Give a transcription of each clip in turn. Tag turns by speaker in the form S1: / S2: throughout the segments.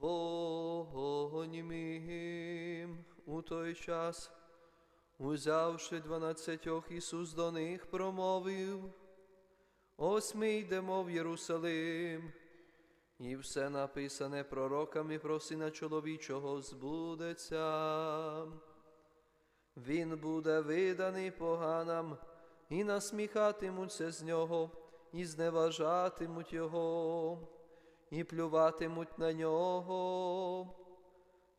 S1: Вогонь у той час, узявши дванадцятьох, Ісус до них промовив, ось ми йдемо в Єрусалим, і все написане пророками про Сина чоловічого збудеться. Він буде виданий поганам, і насміхатимуться з нього, і зневажатимуть його, і плюватимуть на нього,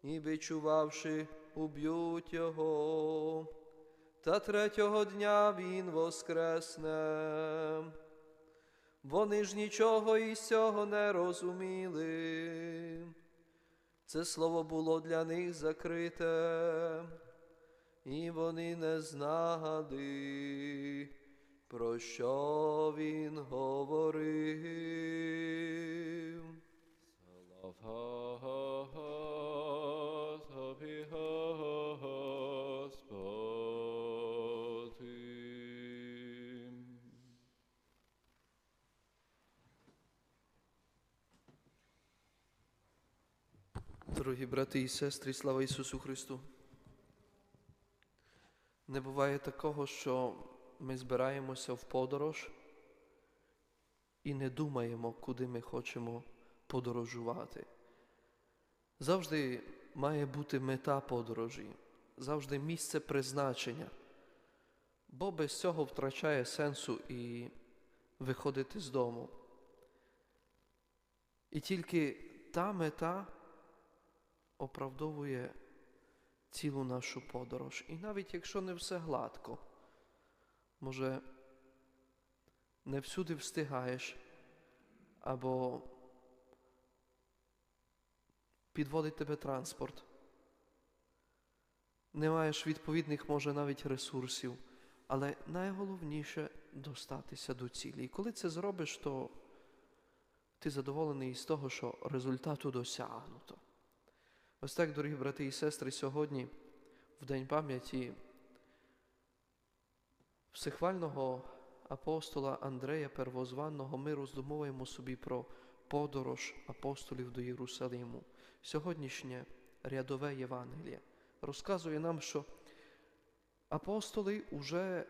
S1: і бичувавши, уб'ють його. Та третього дня він воскресне. Вони ж нічого із цього не розуміли. Це слово було для них закрите, і вони не знали, про що він говорив. Дорогі брати і сестри, слава Ісусу Христу. Не буває такого, що ми збираємося в подорож і не думаємо, куди ми хочемо подорожувати. Завжди має бути мета подорожі, завжди місце призначення, бо без цього втрачає сенсу і виходити з дому. І тільки та мета оправдовує цілу нашу подорож. І навіть якщо не все гладко, може, не всюди встигаєш, або підводить тебе транспорт, не маєш відповідних, може, навіть ресурсів, але найголовніше достатися до цілі. І коли це зробиш, то ти задоволений з того, що результату досягнуто. Ось так, дорогі брати і сестри, сьогодні, в День пам'яті всехвального апостола Андрея Первозванного, ми роздумовуємо собі про подорож апостолів до Єрусалиму. Сьогоднішнє рядове Євангеліє розказує нам, що апостоли уже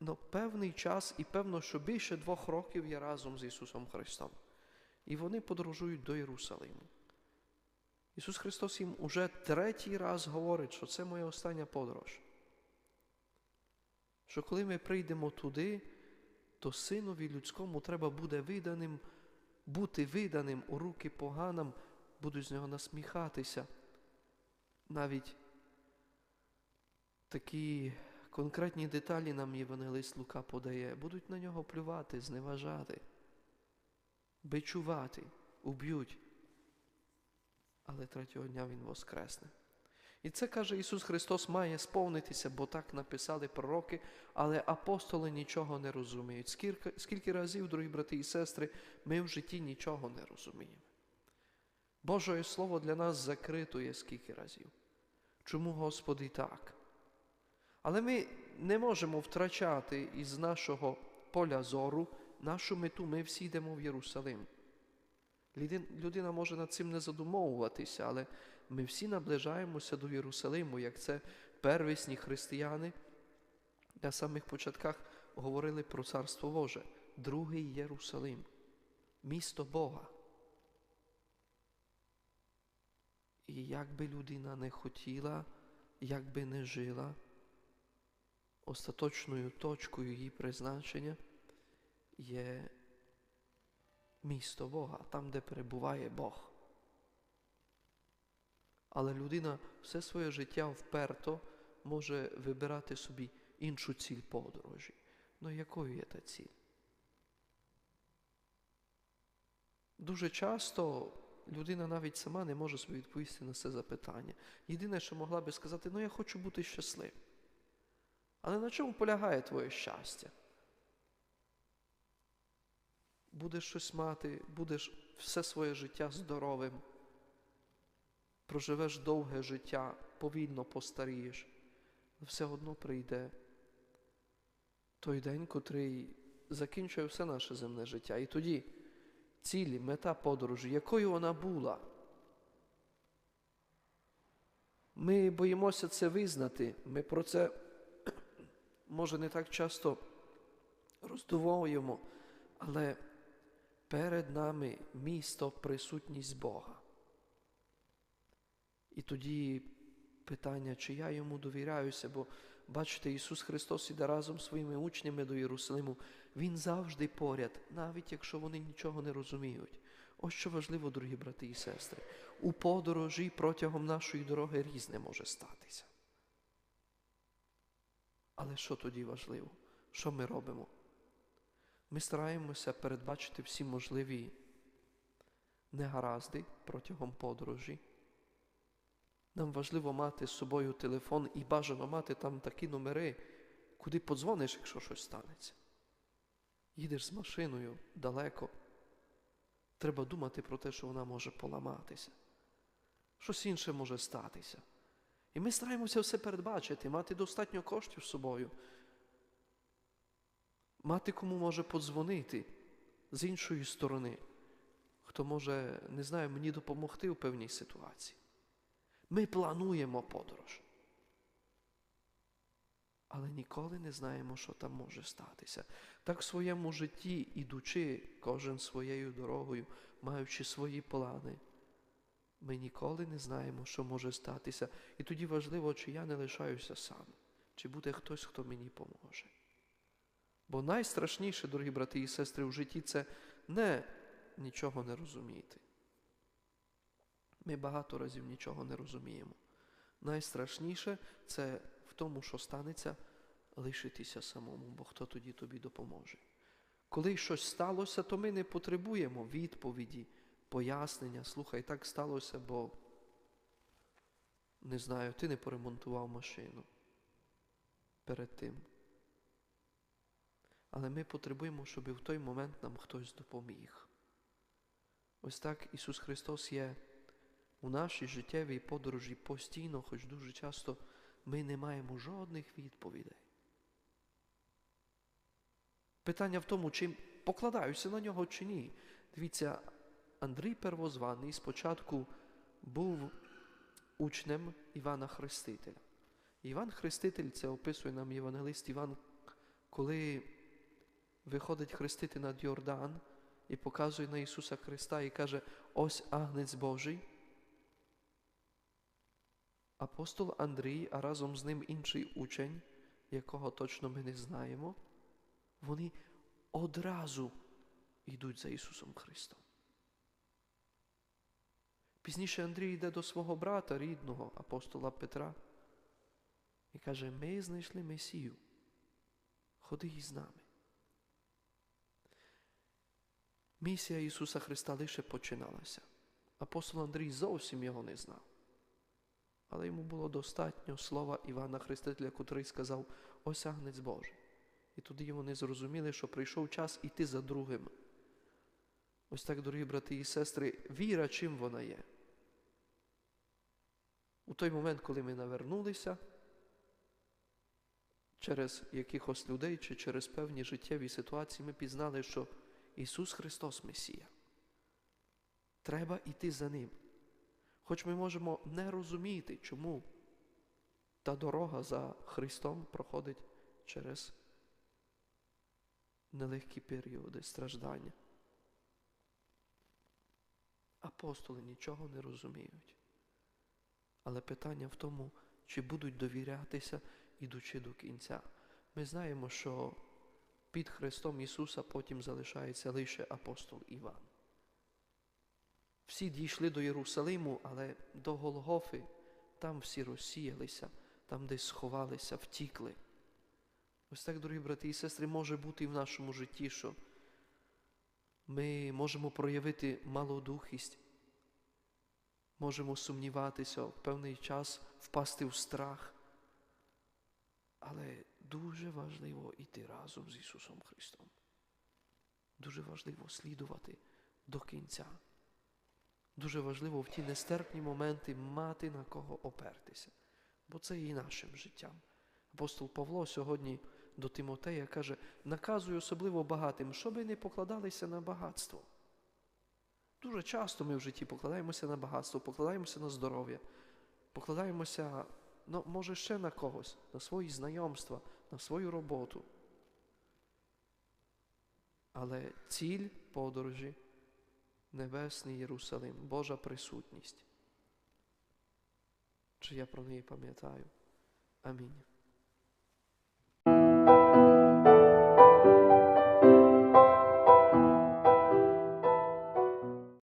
S1: ну, певний час і певно, що більше двох років є разом з Ісусом Христом. І вони подорожують до Єрусалиму. Ісус Христос їм уже третій раз говорить, що це моя остання подорож. Що коли ми прийдемо туди, то синові людському треба буде виданим, бути виданим у руки поганам, будуть з нього насміхатися. Навіть такі конкретні деталі нам Євангелист Лука подає, будуть на нього плювати, зневажати, бичувати, уб'ють але третього дня Він воскресне. І це, каже Ісус Христос, має сповнитися, бо так написали пророки, але апостоли нічого не розуміють. Скільки, скільки разів, дорогі брати і сестри, ми в житті нічого не розуміємо. Боже Слово для нас закрито є скільки разів. Чому, Господи, так? Але ми не можемо втрачати із нашого поля зору нашу мету. Ми всі йдемо в Єрусалим. Людина може над цим не задумовуватися, але ми всі наближаємося до Єрусалиму, як це первісні християни на самих початках говорили про Царство Боже, другий Єрусалим, місто Бога. І як би людина не хотіла, як би не жила, остаточною точкою її призначення є місто Бога, там, де перебуває Бог. Але людина все своє життя вперто може вибирати собі іншу ціль подорожі. Ну якою є та ціль? Дуже часто людина навіть сама не може собі відповісти на це запитання. Єдине, що могла би сказати, ну я хочу бути щасливим. Але на чому полягає твоє щастя? Будеш щось мати, будеш все своє життя здоровим, проживеш довге життя, повільно постарієш, все одно прийде той день, котрий закінчує все наше земне життя. І тоді цілі, мета подорожі, якою вона була, Ми боїмося це визнати. Ми про це, може, не так часто роздумовуємо, але перед нами місто присутність Бога. І тоді питання, чи я йому довіряюся, бо бачите, Ісус Христос іде разом своїми учнями до Єрусалиму. Він завжди поряд, навіть якщо вони нічого не розуміють. Ось що важливо, дорогі брати і сестри. У подорожі протягом нашої дороги різне може статися. Але що тоді важливо? Що ми робимо? Ми стараємося передбачити всі можливі негаразди протягом подорожі. Нам важливо мати з собою телефон і бажано мати там такі номери, куди подзвониш, якщо щось станеться. Їдеш з машиною далеко. Треба думати про те, що вона може поламатися. Щось інше може статися. І ми стараємося все передбачити, мати достатньо коштів з собою, мати кому може подзвонити з іншої сторони, хто може, не знаю, мені допомогти у певній ситуації. Ми плануємо подорож. Але ніколи не знаємо, що там може статися. Так в своєму житті, ідучи кожен своєю дорогою, маючи свої плани, ми ніколи не знаємо, що може статися. І тоді важливо, чи я не лишаюся сам, чи буде хтось, хто мені поможе. Бо найстрашніше, дорогі брати і сестри, в житті це не нічого не розуміти. Ми багато разів нічого не розуміємо. Найстрашніше це в тому, що станеться лишитися самому, бо хто тоді тобі допоможе. Коли щось сталося, то ми не потребуємо відповіді, пояснення. Слухай, так сталося, бо не знаю, ти не поремонтував машину перед тим. Але ми потребуємо, щоб в той момент нам хтось допоміг. Ось так Ісус Христос є у нашій життєвій подорожі постійно, хоч дуже часто ми не маємо жодних відповідей. Питання в тому, чи покладаюся на нього чи ні. Дивіться, Андрій Первозваний спочатку був учнем Івана Хрестителя. Іван Хреститель, це описує нам Євангелист Іван, коли виходить хрестити над Йордан і показує на Ісуса Христа і каже: ось агнець Божий. Апостол Андрій, а разом з ним інший учень, якого точно ми не знаємо, вони одразу йдуть за Ісусом Христом. Пізніше Андрій йде до свого брата рідного, апостола Петра, і каже: ми знайшли Месію. Ходи із нами. Місія Ісуса Христа лише починалася. Апостол Андрій зовсім його не знав. Але йому було достатньо слова Івана Хрестителя, котрий сказав ось агнець Божий. І тоді вони зрозуміли, що прийшов час іти за другим. Ось так, дорогі брати і сестри, віра, чим вона є. У той момент, коли ми навернулися через якихось людей чи через певні життєві ситуації, ми пізнали, що Ісус Христос Месія. Треба йти за Ним. Хоч ми можемо не розуміти, чому та дорога за Христом проходить через нелегкі періоди страждання. Апостоли нічого не розуміють. Але питання в тому, чи будуть довірятися, ідучи до кінця. Ми знаємо, що під Христом Ісуса потім залишається лише апостол Іван. Всі дійшли до Єрусалиму, але до Голгофи там всі розсіялися, там десь сховалися, втікли. Ось так, дорогі брати і сестри, може бути і в нашому житті, що ми можемо проявити малодухість, можемо сумніватися, в певний час впасти в страх. Але дуже важливо йти разом з Ісусом Христом. Дуже важливо слідувати до кінця. Дуже важливо в ті нестерпні моменти мати на кого опертися, бо це і нашим життям. Апостол Павло сьогодні до Тимотея каже, наказує особливо багатим, щоби не покладалися на багатство. Дуже часто ми в житті покладаємося на багатство, покладаємося на здоров'я. покладаємося, ну, може, ще на когось, на свої знайомства, на свою роботу. Але ціль подорожі Небесний Єрусалим, Божа присутність. Чи я про неї пам'ятаю? Амінь.